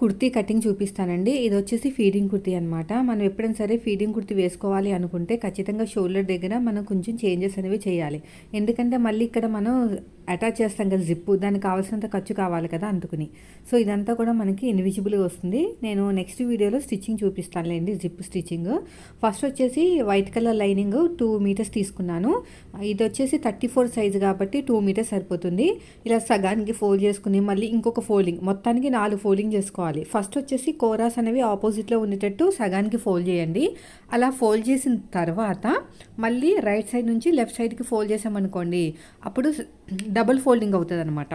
Kurti cutting చూపిస్తానండి. ఇది వచ్చేసి ఫీడింగ్ కుర్తీ అనమాట మనం ఎప్పుడైనా సరే ఫీడింగ్ కుర్తీ వేసుకోవాలి అనుకుంటే ఖచ్చితంగా షోల్డర్ దగ్గర మనం కొంచెం చేంజెస్ అనేవి చేయాలి. ఎందుకంటే మళ్ళీ ఇక్కడ మనం అటాచ్ చేస్తాం కదా జిప్పు దానికి కావాల్సినంత ఖర్చు కావాలి కదా అందుకుని. సో ఇదంతా కూడా మనకి ఇన్విజిబుల్గా వస్తుంది. నేను నెక్స్ట్ వీడియోలో స్టిచ్చింగ్ చూపిస్తానులేండి జిప్ స్టిచ్చింగ్. ఫస్ట్ వచ్చేసి white colour lining two metres తీసుకున్నాను. ఇది వచ్చేసి థర్టీ ఫోర్ సైజ్ కాబట్టి టూ మీటర్స్ సరిపోతుంది. ఇలా సగానికి ఫోల్డ్ చేసుకుని మళ్ళీ ఇంకొక ఫోల్డింగ్. మొత్తానికి నాలుగు ఫోల్డింగ్ చేసుకోవాలి. ఫస్ట్ వచ్చేసి కోరాస్ అనేవి ఆపోజిట్లో ఉండేటట్టు సగానికి ఫోల్డ్ చేయండి. అలా ఫోల్డ్ చేసిన తర్వాత మళ్ళీ రైట్ సైడ్ నుంచి లెఫ్ట్ సైడ్కి ఫోల్డ్ చేసామనుకోండి అప్పుడు డబుల్ ఫోల్డింగ్ అవుతుంది అనమాట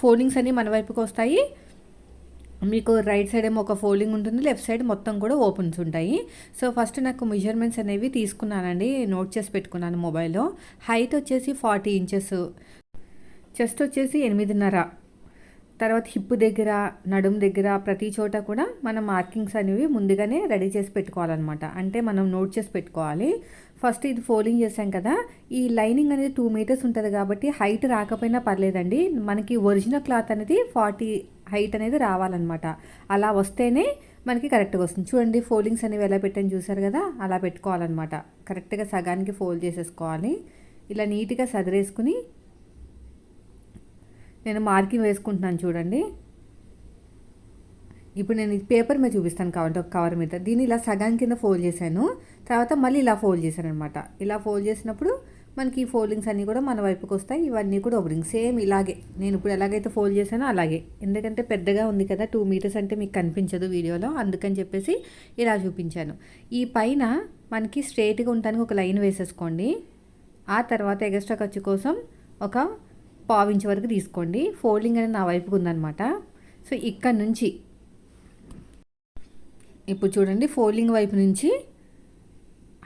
ఫోల్డింగ్స్ అన్నీ మన వైపుకి వస్తాయి. మీకు రైట్ సైడ్ ఏమో ఒక ఫోల్డింగ్ ఉంటుంది లెఫ్ట్ సైడ్ మొత్తం కూడా ఓపెన్స్ ఉంటాయి. సో ఫస్ట్ నాకు మెజర్మెంట్స్ అనేవి తీసుకున్నానండి నోట్ చేసి పెట్టుకున్నాను మొబైల్లో. హైట్ వచ్చేసి ఫార్టీ ఇంచెస్. చెస్ట్ వచ్చేసి ఎనిమిదిన్నర. తర్వాత హిప్ దగ్గర నడుం దగ్గర ప్రతి చోట కూడా మనం మార్కింగ్స్ అనేవి ముందుగానే రెడీ చేసి పెట్టుకోవాలన్నమాట. అంటే మనం నోట్ చేసి పెట్టుకోవాలి. ఫస్ట్ ఇది ఫోల్డింగ్ చేసాం కదా ఈ లైనింగ్ అనేది టూ మీటర్స్ ఉంటుంది కాబట్టి హైట్ రాకపోయినా పర్లేదండి. మనకి ఒరిజినల్ క్లాత్ అనేది ఫార్టీ హైట్ అనేది రావాలన్నమాట. అలా వస్తేనే మనకి కరెక్ట్గా వస్తుంది. చూడండి ఫోల్డింగ్స్ అనేవి ఎలా పెట్టని చూసారు కదా అలా పెట్టుకోవాలన్నమాట. కరెక్ట్గా సగానికి ఫోల్డ్ చేసేసుకోవాలి. ఇలా నీట్గా సదిరేసుకుని నేను మార్కింగ్ వేసుకుంటున్నాను చూడండి. ఇప్పుడు నేను పేపర్ మీద చూపిస్తాను కావాలంటే ఒక కవర్ మీద. దీన్ని ఇలా సగం కింద ఫోల్డ్ చేశాను. తర్వాత మళ్ళీ ఇలా ఫోల్డ్ చేశాను అనమాట ఇలా ఫోల్డ్ చేసినప్పుడు మనకి ఈ ఫోల్డింగ్స్ అన్నీ కూడా మన వైపుకి వస్తాయి. ఇవన్నీ కూడా ఓపెనింగ్ సేమ్ ఇలాగే. నేను ఇప్పుడు ఎలాగైతే ఫోల్డ్ చేశానో అలాగే. ఎందుకంటే పెద్దగా ఉంది కదా టూ మీటర్స్ అంటే మీకు కనిపించదు వీడియోలో. అందుకని చెప్పేసి ఇలా చూపించాను. ఈ పైన మనకి స్ట్రైట్గా ఉండడానికి ఒక లైన్ వేసేసుకోండి. ఆ తర్వాత ఎగస్ట్రా ఖర్చు కోసం ఒక పావించి వరకు తీసుకోండి. ఫోల్డింగ్ అనేది నా వైపుకు ఉందన్నమాట. సో ఇక్కడ నుంచి ఇప్పుడు చూడండి ఫోల్డింగ్ వైపు నుంచి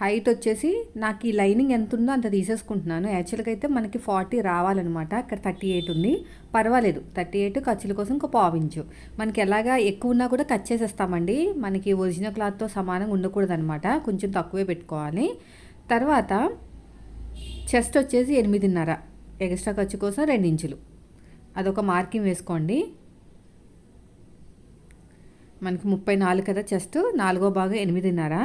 హైట్ వచ్చేసి నాకు ఈ లైనింగ్ ఎంత ఉందో అంత తీసేసుకుంటున్నాను. యాక్చువల్గా అయితే మనకి ఫార్టీ రావాలన్నమాట. అక్కడ థర్టీ ఎయిట్ ఉంది. పర్వాలేదు. థర్టీ ఎయిట్ ఖర్చుల కోసం ఒక పావించు మనకి ఎలాగా ఎక్కువ ఉన్నా కూడా కట్ చేసేస్తామండి. మనకి ఒరిజినల్ క్లాత్తో సమానంగా ఉండకూడదు అనమాట కొంచెం తక్కువే పెట్టుకోవాలి. తర్వాత చెస్ట్ వచ్చేసి ఎనిమిదిన్నర. ఎక్స్ట్రా ఖర్చు కోసం రెండు ఇంచులు అదొక మార్కింగ్ వేసుకోండి. మనకి ముప్పై నాలుగు కదా చెస్ట్ నాలుగో భాగం ఎనిమిదిన్నర.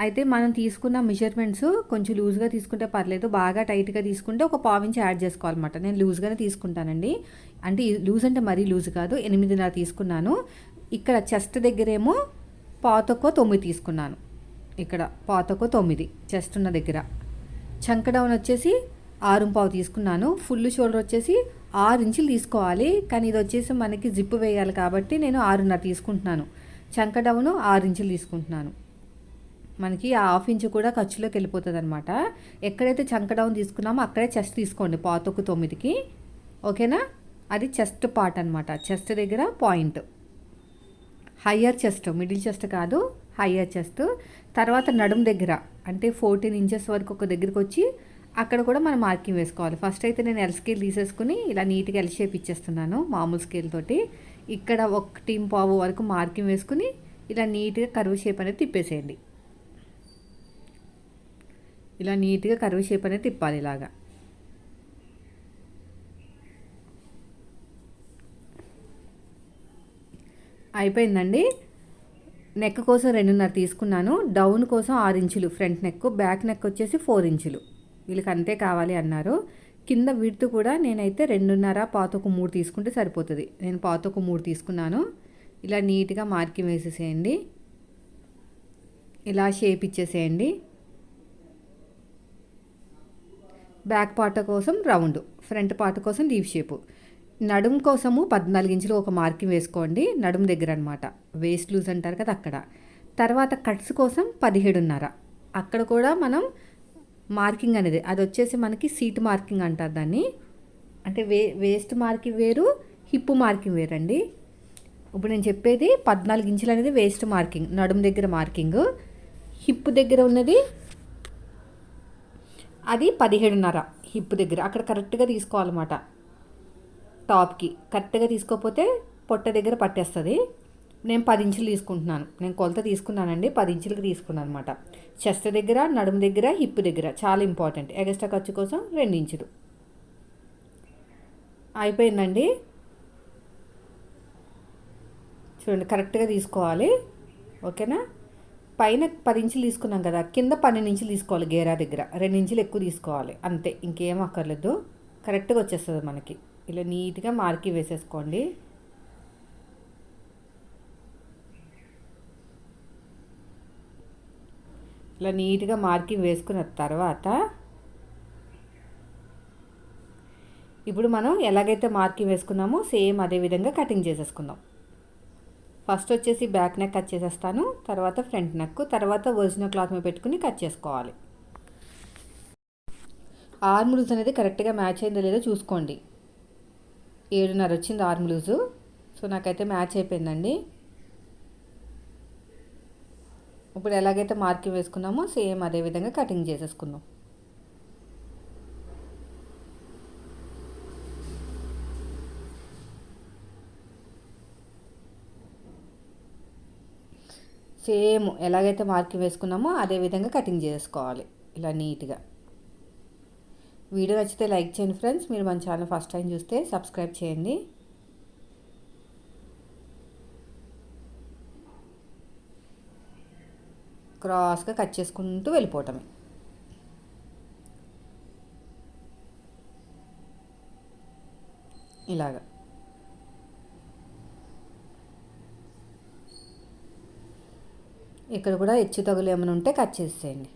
అయితే మనం తీసుకున్న మెజర్మెంట్స్ కొంచెం లూజ్గా తీసుకుంటే పర్లేదు బాగా టైట్గా తీసుకుంటే ఒక పావించి యాడ్ చేసుకోవాలన్నమాట. నేను లూజ్గానే తీసుకుంటానండి. అంటే లూజ్ అంటే మరీ లూజ్ కాదు ఎనిమిదిన్నర తీసుకున్నాను. ఇక్కడ చెస్ట్ దగ్గరేమో పాతకో తొమ్మిది తీసుకున్నాను. ఇక్కడ పాతకో తొమ్మిది చెస్ట్ ఉన్న దగ్గర. చంకడౌన్ వచ్చేసి ఆరుంపావు తీసుకున్నాను. ఫుల్ షోల్డర్ వచ్చేసి ఆరు ఇంచులు తీసుకోవాలి. కానీ ఇది వచ్చేసి మనకి జిప్పు వేయాలి కాబట్టి నేను ఆరున్నర తీసుకుంటున్నాను. చంక డౌను ఆరు ఇంచులు తీసుకుంటున్నాను. మనకి ఆ హాఫ్ ఇంచు కూడా ఖర్చులోకి వెళ్ళిపోతుంది అనమాట ఎక్కడైతే చంక డౌన్ తీసుకున్నామో అక్కడే చెస్ట్ తీసుకోండి పాతొక్కు తొమ్మిదికి. ఓకేనా? అది చెస్ట్ పార్ట్ అనమాట చెస్ట్ దగ్గర point. Higher chest middle chest కాదు హయ్యర్ చెస్ట్. తర్వాత నడుం దగ్గర అంటే ఫోర్టీన్ ఇంచెస్ వరకు ఒక దగ్గరికి వచ్చి అక్కడ కూడా మనం మార్కింగ్ వేసుకోవాలి. ఫస్ట్ అయితే నేను ఎల్ స్కేల్ తీసేసుకుని ఇలా నీట్గా ఎల్ షేప్ ఇచ్చేస్తున్నాను మామూలు స్కేల్ తోటి. ఇక్కడ ఒకటి పావు వరకు మార్కింగ్ వేసుకుని ఇలా నీట్గా కరువు షేప్ అనేది తిప్పేసేయండి. ఇలా నీట్గా కరువు షేప్ అనేది తిప్పాలి ఇలాగా. అయిపోయిందండి. నెక్ కోసం రెండున్నర తీసుకున్నాను. డౌన్ కోసం ఆరు ఇంచులు ఫ్రంట్ నెక్ బ్యాక్ నెక్ వచ్చేసి ఫోర్ ఇంచులు. వీళ్ళకి అంతే కావాలి అన్నారు. కింద విడుతు కూడా నేనైతే రెండున్నర పాతకు మూడు తీసుకుంటే సరిపోతుంది. నేను పాతకు మూడు తీసుకున్నాను. ఇలా నీట్గా మార్కింగ్ వేసేసేయండి. ఇలా షేప్ ఇచ్చేసేయండి. బ్యాక్ పార్ట్ కోసం రౌండ్ ఫ్రంట్ పార్ట్ కోసం లీవ్ షేపు. నడుం కోసము పద్నాలుగు ఇంచులు ఒక మార్కింగ్ వేసుకోండి. నడుం దగ్గర అనమాట వేస్ట్ లూజ్ అంటారు కదా అక్కడ. తర్వాత కట్స్ కోసం పదిహేడున్నర. అక్కడ కూడా మనం మార్కింగ్ అనేది అది వచ్చేసి మనకి సీట్ మార్కింగ్ అంటారు దాన్ని. అంటే వే వేస్ట్ మార్కింగ్ వేరు హిప్ మార్కింగ్ వేరండి. ఇప్పుడు నేను చెప్పేది పద్నాలుగు ఇంచులు అనేది వేస్ట్ మార్కింగ్ నడుము దగ్గర మార్కింగ్. హిప్ దగ్గర ఉన్నది అది పదిహేడున్నర హిప్ దగ్గర. అక్కడ కరెక్ట్గా తీసుకోవాలన్నమాట. టాప్కి. కరెక్ట్గా తీసుకోకపోతే పొట్ట దగ్గర పట్టేస్తుంది. నేను పది ఇంచులు తీసుకుంటున్నాను. నేను కొలత తీసుకున్నానండి పది ఇంచులకి తీసుకున్నాను అనమాట చెస్ట్ దగ్గర నడుము దగ్గర హిప్ దగ్గర. చాలా ఇంపార్టెంట్ ఎగస్ట్రా ఖర్చు కోసం రెండు ఇంచులు అయిపోయిందండి. చూడండి కరెక్ట్గా తీసుకోవాలి. ఓకేనా? పైన పది ఇంచులు తీసుకున్నాం కదా కింద పన్నెండు ఇంచులు తీసుకోవాలి గేరా దగ్గర. రెండు ఇంచులు ఎక్కువ తీసుకోవాలి. అంతే ఇంకేం అక్కర్లేదు. కరెక్ట్గా వచ్చేస్తుంది మనకి. ఇలా నీట్గా మార్కి వేసేసుకోండి. ఇలా నీట్గా మార్కింగ్ వేసుకున్న తర్వాత ఇప్పుడు మనం ఎలాగైతే మార్కింగ్ వేసుకున్నామో సేమ్ అదే విధంగా కటింగ్ చేసేసుకుందాం. ఫస్ట్ వచ్చేసి బ్యాక్ నెక్ కట్ చేసేస్తాను తర్వాత ఫ్రంట్ నెక్ తర్వాత ఒరిజినల్ క్లాత్ మీద పెట్టుకుని కట్ చేసుకోవాలి. ఆర్మ్ లూజ్ అనేది కరెక్ట్గా మ్యాచ్ అయిందో లేదో చూసుకోండి. ఏడున్నర వచ్చింది ఆర్మ్ లూజు. సో నాకైతే మ్యాచ్ అయిపోయిందండి. ఇప్పుడు ఎలాగైతే మార్కింగ్ వేసుకున్నామో సేమ్ అదే విధంగా కటింగ్ చేసేసుకుందాం. సేమ్ ఎలాగైతే మార్కింగ్ వేసుకున్నామో అదే విధంగా కటింగ్ చేసుకోవాలి ఇలా నీట్గా. వీడియో నచ్చితే లైక్ చేయండి ఫ్రెండ్స్. మీరు మన ఛానల్ ఫస్ట్ టైం చూస్తే సబ్స్క్రైబ్ చేయండి. క్రాస్గా కట్ చేసుకుంటూ వెళ్ళిపోవటమే. ఇలాగా. ఇక్కడ కూడా హెచ్చు తగులు ఏమైనా ఉంటే కట్ చేసేయండి.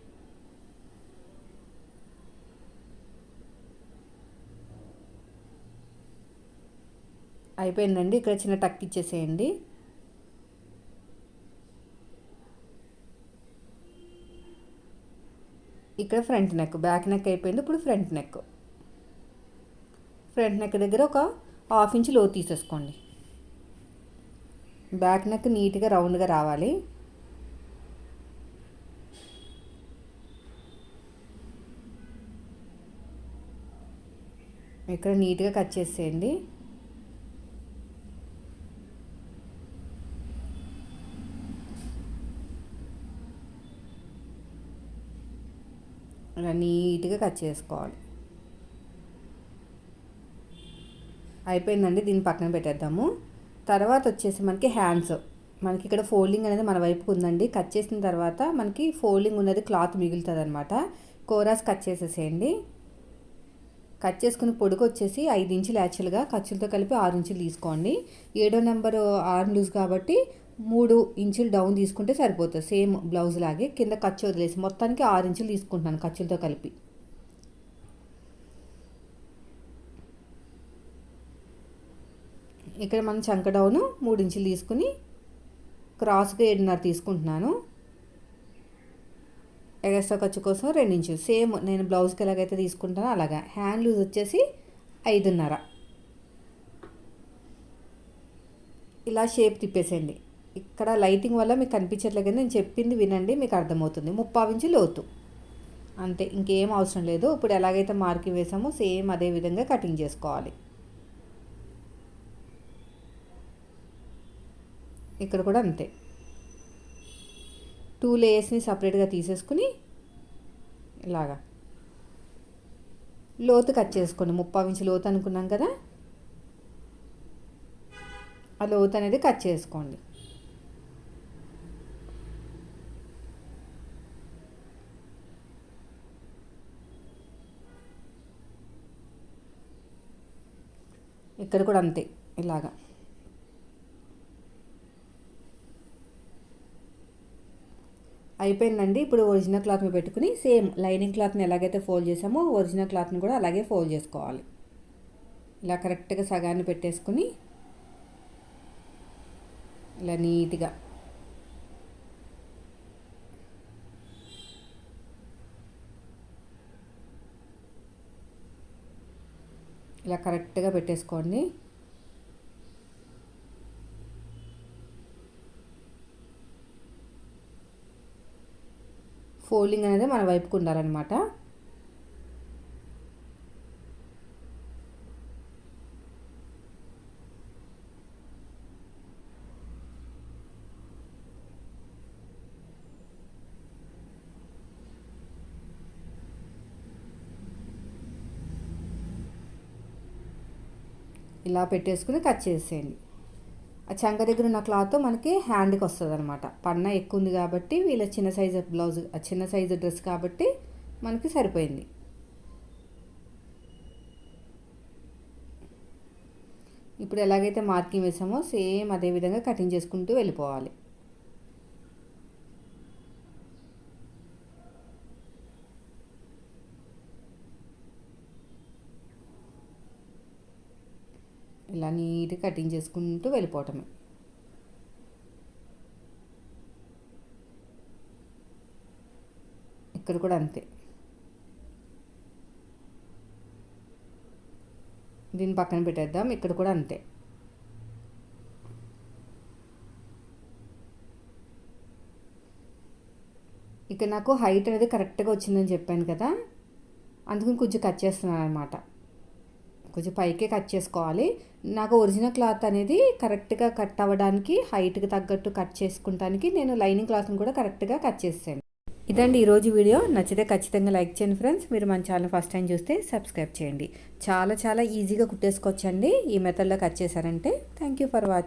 అయిపోయిందండి. ఇక్కడ చిన్న టక్ ఇచ్చేసేయండి. ఇక్కడ ఫ్రంట్ నెక్ బ్యాక్ నెక్ అయిపోయింది ఇప్పుడు ఫ్రంట్ నెక్. ఫ్రంట్ నెక్ దగ్గర ఒక హాఫ్ ఇంచ్లో తీసేసుకోండి. బ్యాక్ నెక్ నీట్గా రౌండ్గా రావాలి. ఇక్కడ నీట్గా కట్ చేసేయండి. ఇలా నీట్గా కట్ చేసుకోవాలి. అయిపోయిందండి దీన్ని పక్కన పెట్టేద్దాము. తర్వాత వచ్చేసి మనకి హ్యాండ్స్. మనకి ఇక్కడ ఫోల్డింగ్ అనేది మన వైపుకు ఉందండి. కట్ చేసిన తర్వాత మనకి ఫోల్డింగ్ ఉన్నది క్లాత్ మిగులుతుంది అనమాట కోరాస్ కట్ చేసేసేయండి. కట్ చేసుకుని పొడుగు వచ్చేసి ఐదు ఇంచులు యాక్చువల్గా ఖర్చులతో కలిపి ఆరు ఇంచులు తీసుకోండి. ఏడో నెంబర్ ఆర్మ్ లూజ్ కాబట్టి మూడు ఇంచులు డౌన్ తీసుకుంటే సరిపోతుంది. సేమ్ బ్లౌజ్ లాగే కింద ఖర్చు వదిలేసి మొత్తానికి ఆరు ఇంచులు తీసుకుంటున్నాను ఖర్చులతో కలిపి. ఇక్కడ మనం చంక డౌను మూడు ఇంచులు తీసుకుని క్రాస్గా ఏడున్నర తీసుకుంటున్నాను. ఎగస్ట్రా ఖర్చు కోసం రెండు ఇంచులు. సేమ్ నేను బ్లౌజ్కి ఎలాగైతే తీసుకుంటానో అలాగా. హ్యాండ్ లూజ్ వచ్చేసి ఐదున్నర. ఇలా షేప్ తిప్పేసేయండి. ఇక్కడ లైటింగ్ వల్ల మీకు కనిపించట్లేదు కానీ నేను చెప్పింది వినండి మీకు అర్థమవుతుంది. ముప్పావించి లోతు. అంతే ఇంకేం అవసరం లేదు. ఇప్పుడు ఎలాగైతే మార్కింగ్ వేసామో సేమ్ అదే విధంగా కటింగ్ చేసుకోవాలి. ఇక్కడ కూడా అంతే. టూ లేయర్స్ని సపరేట్గా తీసేసుకుని ఇలాగా. లోతు కట్ చేసుకోండి. ముప్పావు ఇంచు లోతు అనుకున్నాం కదా? ఆ లోతు అనేది కట్ చేసుకోండి. ఇక్కడ కూడా అంతే ఇలాగా. అయిపోయిందండి. ఇప్పుడు ఒరిజినల్ క్లాత్ని పెట్టుకుని సేమ్ లైనింగ్ క్లాత్ని ఎలాగైతే ఫోల్డ్ చేసామో ఒరిజినల్ క్లాత్ని కూడా అలాగే ఫోల్డ్ చేసుకోవాలి. ఇలా కరెక్ట్గా సగాన్ని పెట్టేసుకుని ఇలా నీట్గా ఇలా కరెక్ట్గా పెట్టేసుకోండి. ఫోల్డింగ్ అనేది మన వైపుకు ఉండాలన్నమాట. ఇలా పెట్టేసుకుని కట్ చేసేయండి. ఆ చంక దగ్గర ఉన్న క్లాత్ మనకి హ్యాండ్కి వస్తుంది అనమాట పన్న ఎక్కువ ఉంది కాబట్టి వీళ్ళ చిన్న సైజు బ్లౌజ్ ఆ చిన్న సైజు డ్రెస్ కాబట్టి మనకి సరిపోయింది. ఇప్పుడు ఎలాగైతే మార్కింగ్ వేసామో సేమ్ అదే విధంగా కటింగ్ చేసుకుంటూ వెళ్ళిపోవాలి ఇలా నీట్గా కటింగ్ చేసుకుంటూ వెళ్ళిపోవటమే. ఇక్కడ కూడా అంతే. దీన్ని పక్కన పెట్టేద్దాం ఇక్కడ కూడా అంతే. ఇక్కడ నాకు హైట్ అనేది కరెక్ట్గా వచ్చిందని చెప్పాను కదా అందుకని కొంచెం కట్ చేస్తున్నాను అనమాట కొంచెం పైకే కట్ చేసుకోవాలి. నాకు ఒరిజినల్ క్లాత్ అనేది కరెక్ట్గా కట్ అవ్వడానికి హైట్కి తగ్గట్టు కట్ చేసుకుంటానికి నేను లైనింగ్ క్లాత్ని కూడా కరెక్ట్గా కట్ చేసాను ఇదండి ఈరోజు వీడియో. నచ్చితే ఖచ్చితంగా లైక్ చేయండి ఫ్రెండ్స్. మీరు మన ఛానల్ ఫస్ట్ టైం చూస్తే సబ్స్క్రైబ్ చేయండి. చాలా చాలా ఈజీగా కుట్టేసుకోవచ్చండి. ఈ మెథడ్లో కట్ చేశారంటే థ్యాంక్ యూ ఫర్ వాచింగ్